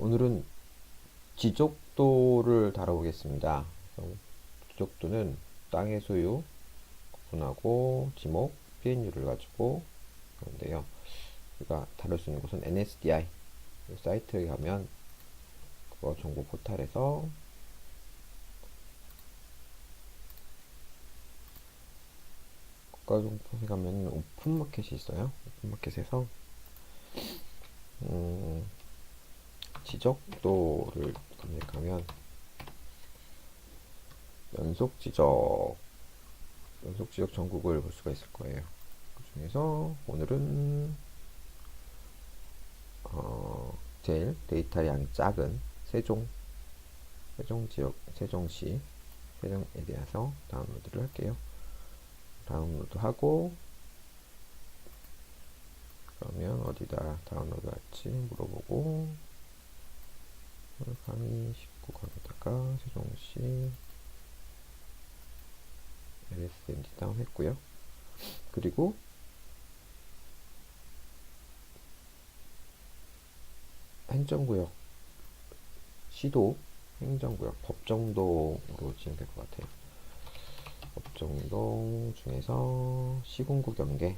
오늘은 지적도를 다뤄보겠습니다. 지적도는 땅의 소유, 구분하고 지목, PNU를 가지고 그런데요. 우리가 다룰 수 있는 곳은 NSDI 이 사이트에 가면 그거 정보 포탈에서 국가정보에 가면 오픈마켓이 있어요. 오픈마켓에서 음, 지적도를 검색하면 연속 지적 연속 지적 전국을 볼 수가 있을 거예요. 그 중에서 오늘은 어, 제일 데이터 양이 작은 세종 세종 지역 세종시 세종에 대해서 다운로드를 할게요. 다운로드 하고 그러면 어디다 다운로드 할지 물어보고 강의 19강에다가 세종시 LSMD 다운했고요. 그리고 행정구역 시도 행정구역 법정동으로 진행될 것 같아요. 법정동 중에서 시군구 경계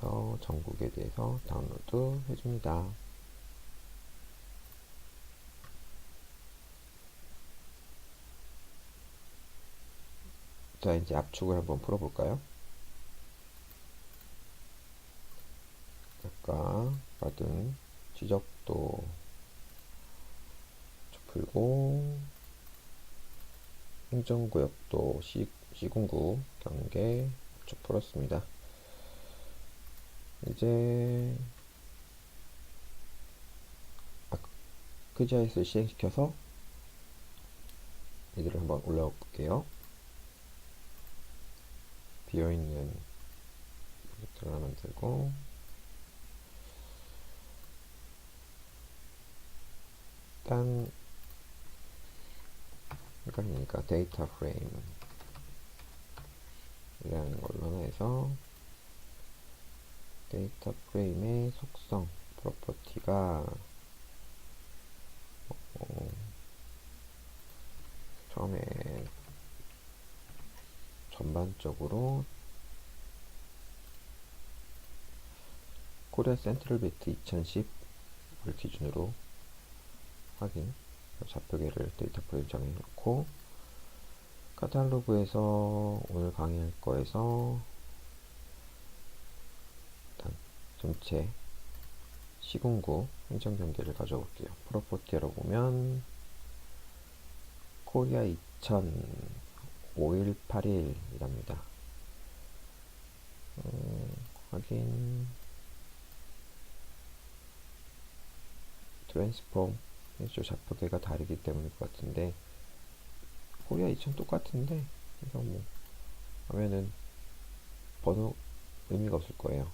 어, 전국에 대해서 다운로드 해줍니다. 자, 이제 압축을 한번 풀어볼까요? 아까 받은 지적도 풀고 행정구역도 시, 시군구 경계 쭉 풀었습니다. 이제 아크지아이스를 시행시켜서 얘들을 한번 올라가 볼게요. 비어있는 프로젝트를 하나 만들고 일단 그러니까 데이터 프레임 이라는 걸로 하나 해서 데이터 프레임의 속성 프로퍼티가 어, 처음에 전반적으로 코리아 센트럴 베이트 2010을 기준으로 확인 좌표계를 데이터 프레임 정해놓고 카탈로그에서 오늘 강의할 거에서 일단 전체 시군구 행정경계를 가져볼게요. 프로퍼티로 보면 코리아 2000 5181이랍니다. 음, 확인 트랜스폼 왼쪽 좌표계가 다르기 때문일 것 같은데 코리아 2000 똑같은데 그래서 뭐 하면은 번호 의미가 없을 거예요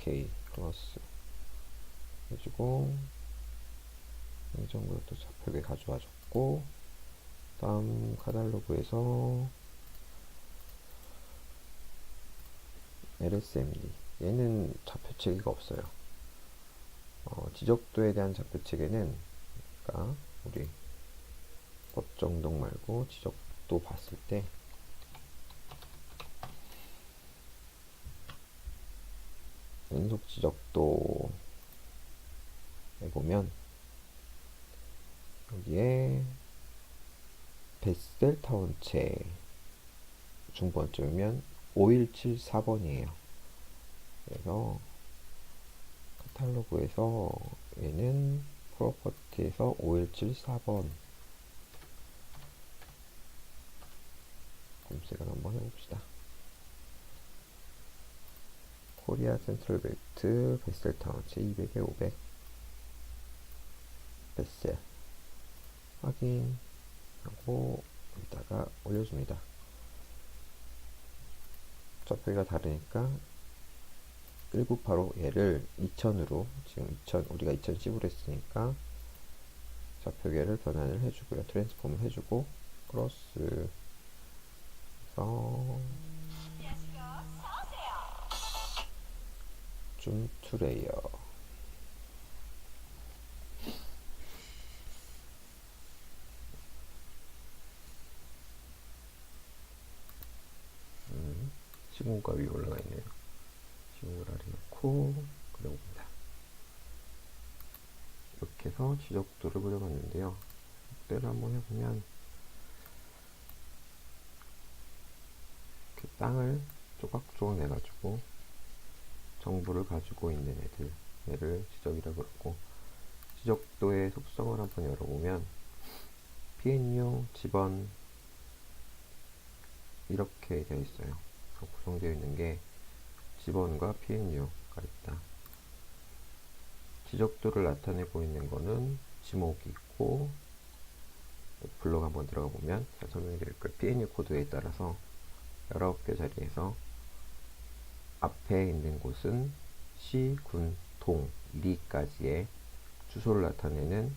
오케이 플러스 해주고 행정구역도 좌표계 가져와줬고 다음 카탈로그에서 LSMD 얘는 좌표체계가 없어요. 어, 지적도에 대한 좌표체계는 그러니까 우리 법정동 말고 지적도 봤을 때 연속 지적도에 보면 여기에 베셀타운체 중번점이면 5174번이에요. 그래서 카탈로그에서 얘는 프로퍼티에서 5174번 검색을 한번 해봅시다. 코리아 센트럴 벨트 베셀타운체 200에 500 베셀 확인 하고 여기다가 올려줍니다. 좌표가 다르니까 1985 얘를 2000으로 지금 2000 우리가 2010으로 했으니까 좌표계를 변환을 해주고요. 트랜스폼을 해주고 크로스 해서 줌투 레이어 음, 시공가 위에 올라가 있네요. 시공을 아래 놓고 그려봅니다. 이렇게 해서 지적도를 그려봤는데요. 확대를 한번 해보면 이렇게 땅을 조각조각 내가지고 정보를 가지고 있는 애들 얘를 지적이라고 그러고 지적도의 속성을 한번 열어보면 PNU 집원 이렇게 되어 있어요. 구성되어 있는 게 집원과 PNU가 있다. 지적도를 나타내고 있는 거는 지목이 있고 블록 한번 들어가 보면 설명해 드릴 거예요. PNU 코드에 따라서 19개 자리에서 앞에 있는 곳은 시, 군, 동, 리까지의 주소를 나타내는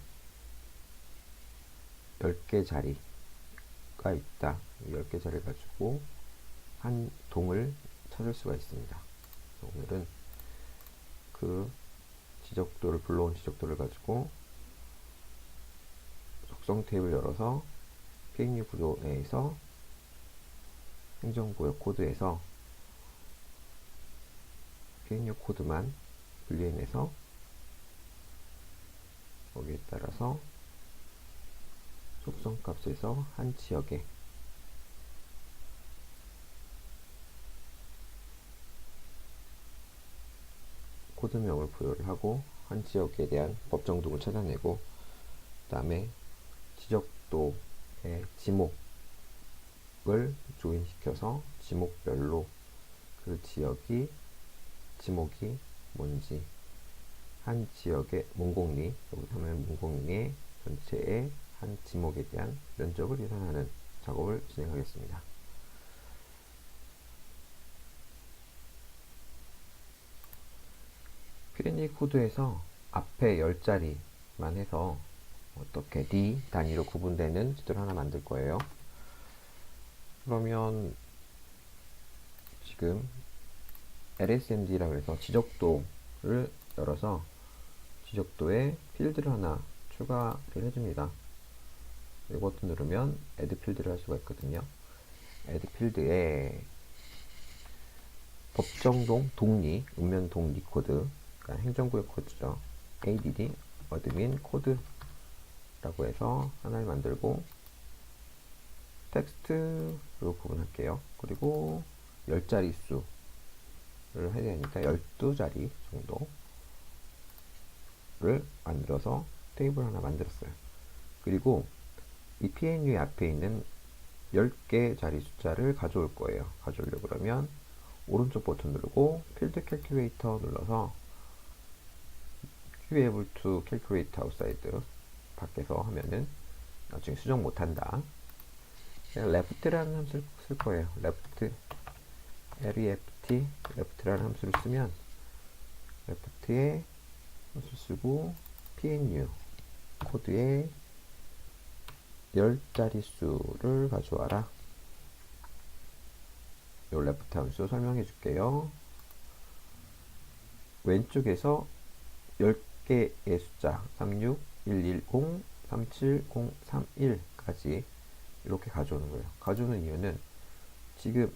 10개 자리가 있다. 이 10개 자리를 가지고 한 동을 찾을 수가 있습니다. 오늘은 그 지적도를 불러온 지적도를 가지고 속성 탭을 열어서 PNU 구조 내에서 행정구역 코드에서 PNU 코드만 분리해내서 거기에 따라서 속성 값에서 한 지역에 코드명을 부여를 하고 한 지역에 대한 법정동을 찾아내고 그 다음에 지적도의 지목을 조인시켜서 지목별로 그 지역이 지목이 뭔지 한 지역의 문공리 여기 하면 문공리의 전체의 한 지목에 대한 면적을 계산하는 작업을 진행하겠습니다. PNE 코드에서 앞에 10자리만 해서 어떻게 D 단위로 구분되는 지도를 하나 만들 거예요. 그러면 지금 LSMD라고 해서 지적도를 열어서 지적도에 필드를 하나 추가를 해줍니다. 이 버튼 누르면 add 필드를 할 수가 있거든요. add 필드에 법정동 동리, 읍면 동리 코드, 그러니까 행정구역 코드죠. add 어드민 코드라고 해서 하나를 만들고 텍스트로 구분할게요. 그리고 10자리 수를 해야 되니까 12자리 정도를 만들어서 테이블 하나 만들었어요. 그리고 이 PNU의 앞에 있는 10개 자리 숫자를 가져올 거예요. 가져오려고 그러면 오른쪽 버튼 누르고 필드 캘큘레이터 눌러서 You able to calculate outside 밖에서 하면은 나중에 수정 못한다. left라는 함수를 쓸 거예요. left left left라는 함수를 쓰면 left에 함수 쓰고 pnu 코드에 10자리 수를 가져와라. 요 left 함수 설명해 줄게요. 왼쪽에서 10개의 숫자 36, 110, 370, 31까지 이렇게 가져오는 거예요. 가져오는 이유는 지금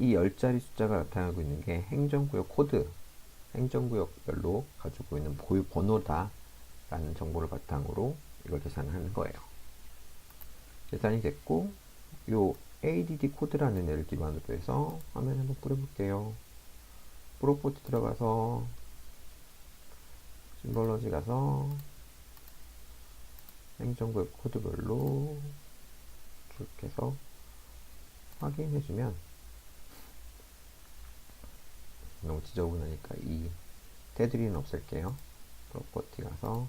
이 10자리 숫자가 나타나고 있는 게 행정구역 코드, 행정구역별로 가지고 있는 고유 번호다 라는 정보를 바탕으로 이걸 계산하는 거예요. 계산이 됐고 요 ADD 코드라는 애를 기반으로 해서 화면 한번 뿌려볼게요. 프로포트 들어가서 심벌러지 가서 행정구역 코드별로 쭉 해서 확인해주면 너무 지저분하니까 이 테두리는 없앨게요. 프로퍼티 가서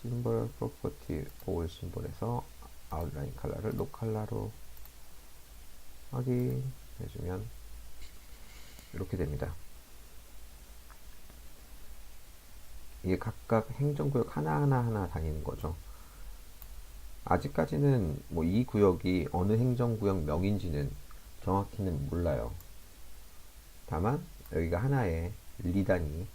심벌 프로퍼티 올 심벌에서 아웃라인 컬러를 노 컬러로 확인해주면 이렇게 됩니다. 이게 각각 행정구역 하나하나 하나 다니는 거죠. 아직까지는 뭐 이 구역이 어느 행정구역 명인지는 정확히는 몰라요. 다만 여기가 하나의 리 단위,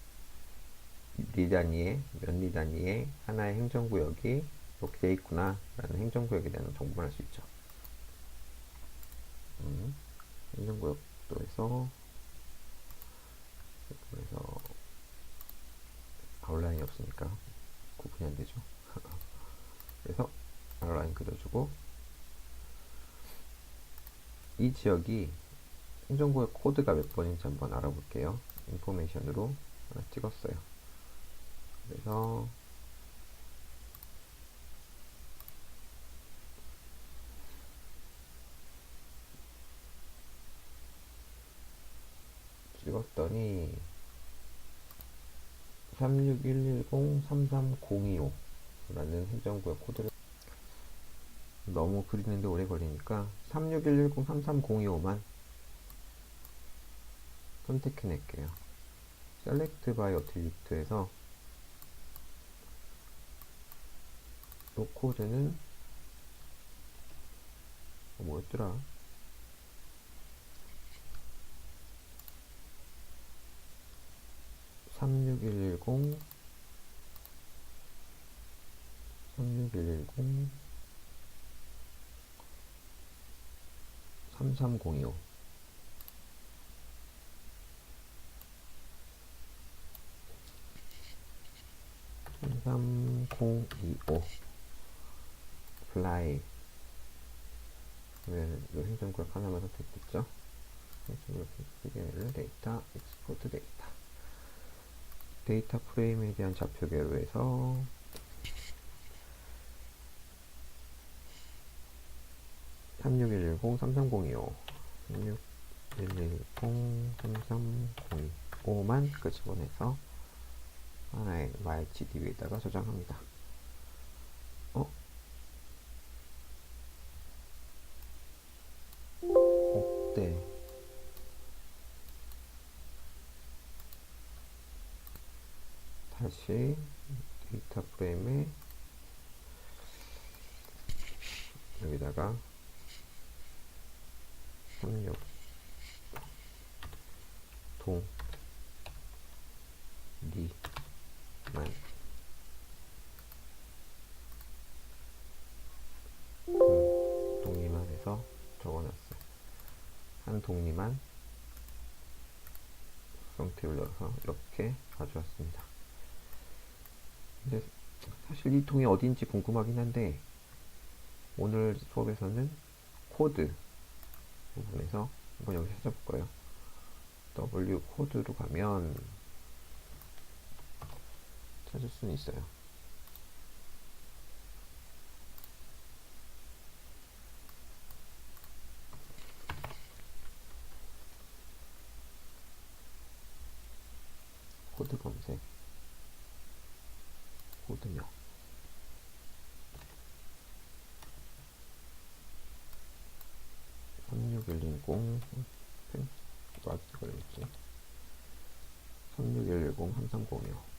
리 단위의 면리 단위의 하나의 행정구역이 이렇게 돼 있구나 라는 행정구역에 대한 정보를 알수 있죠. 음, 행정구역도 해서 그래서 아웃라인이 없으니까 구분이 안 되죠. 그래서 아웃라인 그려주고 이 지역이 행정구역 코드가 몇 번인지 한번 알아볼게요. 인포메이션으로 하나 찍었어요. 그래서 찍었더니 36110-33025 라는 행정구역 코드를 너무 그리는데 오래 걸리니까 36110-33025만 선택해 낼게요. Select by Attribute에서 이 코드는 어, 뭐였더라? 삼육일일공 삼육일일공 삼삼공이오 삼삼공이오. 플라이. 그러면 이 행정구역 하나만 선택됐죠? 행정구역 PDL 데이터 익스포트 데이터. 데이터 프레임에 대한 좌표 괄호에서 삼육일일공 삼삼공이오. 삼육일일공 삼삼공이오만 끄집어내서 하나의 MyGDB에다가 저장합니다. 어? 없대. 다시 데이터 프레임에 여기다가 36 동, 리, 만 음, 동리만 해서 적어놨어요. 한 동리만 형태를 넣어서 이렇게 가져왔습니다. 근데 사실 이 통이 어디인지 궁금하긴 한데 오늘 수업에서는 코드 부분에서 한번 여기 찾아볼 거예요. W 코드로 가면 찾을 수는 있어요. 코드 검색 코드명 삼육일零펜 이거 어떻게 걸렸지? 삼육일공 삼삼공이요.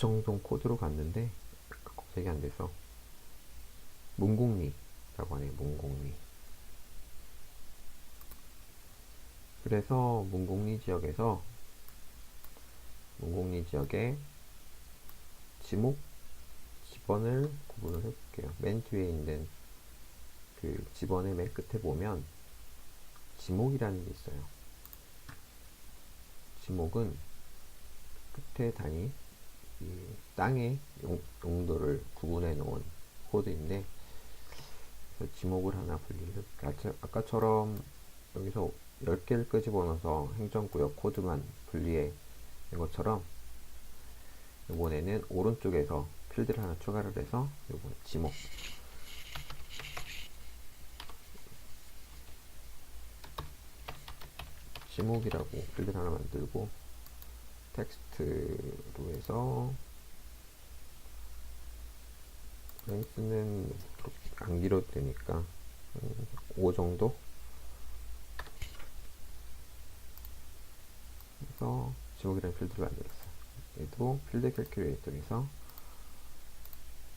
법정동 코드로 갔는데 검색이 안 돼서 문공리라고 하네요. 문공리. 그래서 문공리 지역에서 문공리 지역에 지목 집원을 구분을 해볼게요. 맨 뒤에 있는 그 집원의 맨 끝에 보면 지목이라는 게 있어요. 지목은 끝에 단위 이 땅의 용, 용도를 구분해 놓은 코드인데 지목을 하나 분리를 아까- 아까처럼 여기서 10개를 끄집어넣어서 행정구역 코드만 분리해 낸 것처럼 이번에는 오른쪽에서 필드를 하나 추가를 해서 이번 지목. 지목이라고 필드를 하나 만들고 텍스트로 해서 랭스는 안 길어도 되니까 한5 정도 그래서 지목이라는 필드를 만들었어요. 얘도 필드 캘큘레이터에서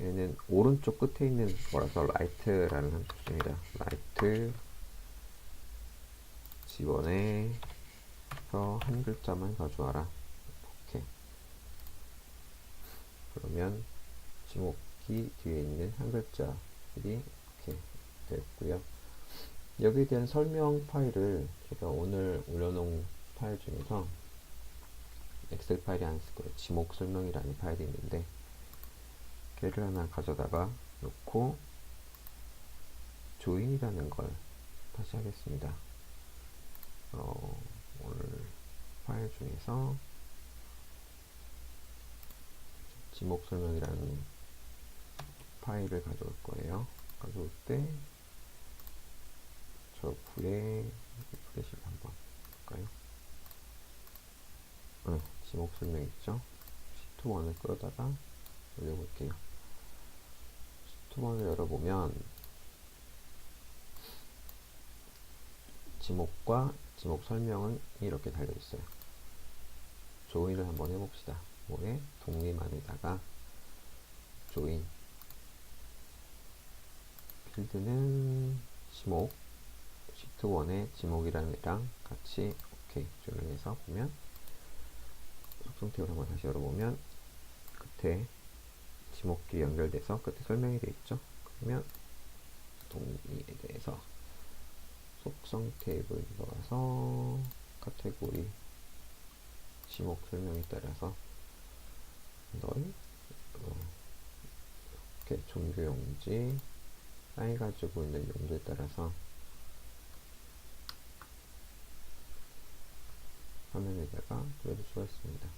얘는 오른쪽 끝에 있는 거라서 라이트라는 함수 씁니다. 라이트 집어내서 한 글자만 가져와라. 오케이. 그러면 지목기 뒤에 있는 한 글자들이 이렇게 됐고요. 여기에 대한 설명 파일을 제가 오늘 올려놓은 파일 중에서 엑셀 파일이 안 쓸 거예요. 지목 설명이라는 파일이 있는데 걔를 하나 가져다가 놓고 조인이라는 걸 다시 하겠습니다. 어, 오늘 파일 중에서 지목 설명이라는 파일을 가져올 거예요. 가져올 때저 불에 플래시를 한번 볼까요? 네, 지목 설명 있죠? 시트1을 끌어다가 올려볼게요. 시트1을 열어보면 지목과 지목 설명은 이렇게 달려 있어요. 조인을 한번 해봅시다. 독립 안에다가 조인 필드는 지목 시트 1의 지목이라는 애랑 같이 오케이 조인해서 보면 속성 탭을 한번 다시 열어보면 끝에 지목끼리 연결돼서 끝에 설명이 되어 있죠. 그러면 동의에 대해서 속성 탭을 넣어서 카테고리 지목 설명에 따라서 널 어, 이렇게 종교 용지 아이 가지고 있는 용도에 따라서 화면에다가 보여줄 수가 있습니다.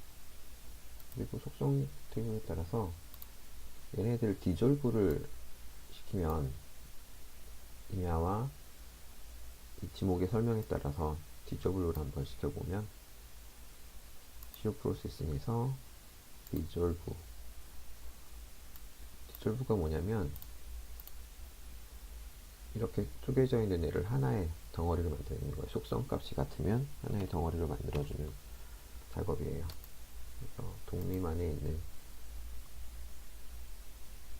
그리고 속성 탭에 따라서 얘네들 디졸브를 시키면 임야와 이 지목의 설명에 따라서 디졸브를 한번 시켜보면 시오 프로세싱에서 디졸브 디졸브가 뭐냐면 이렇게 쪼개져 있는 애를 하나의 덩어리로 만드는 거예요. 속성 값이 같으면 하나의 덩어리로 만들어주는 작업이에요. 그래서 독립 안에 있는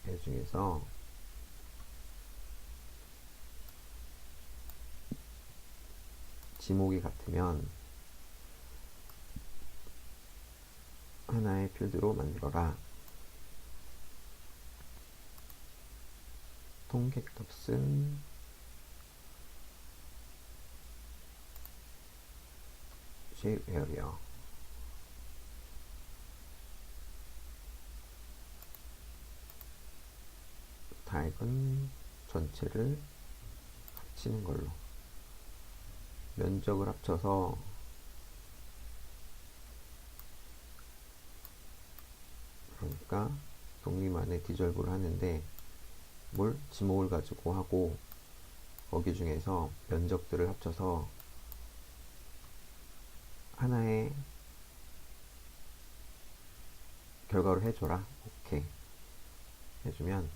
애 중에서 지목이 같으면 하나의 필드로 만들어라. 통계 값은 shape area 타입은 전체를 합치는 걸로 면적을 합쳐서 그러니까 독립 안에 디졸브를 하는데 뭘 지목을 가지고 하고 거기 중에서 면적들을 합쳐서 하나의 결과로 해줘라. 오케이. 해주면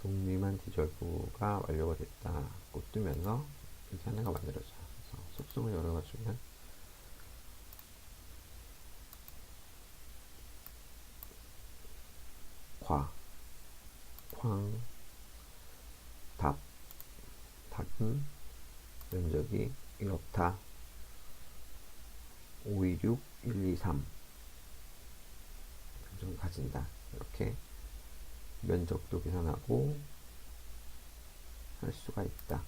독립한 디졸브가 완료가 됐다 고 뜨면서 이렇게 하나가 만들어져 속성을 열어가지면 과, 쾅, 답, 답은 면적이 이렇다. 526, 123 면적을 가진다. 이렇게 면적도 계산하고 할 수가 있다.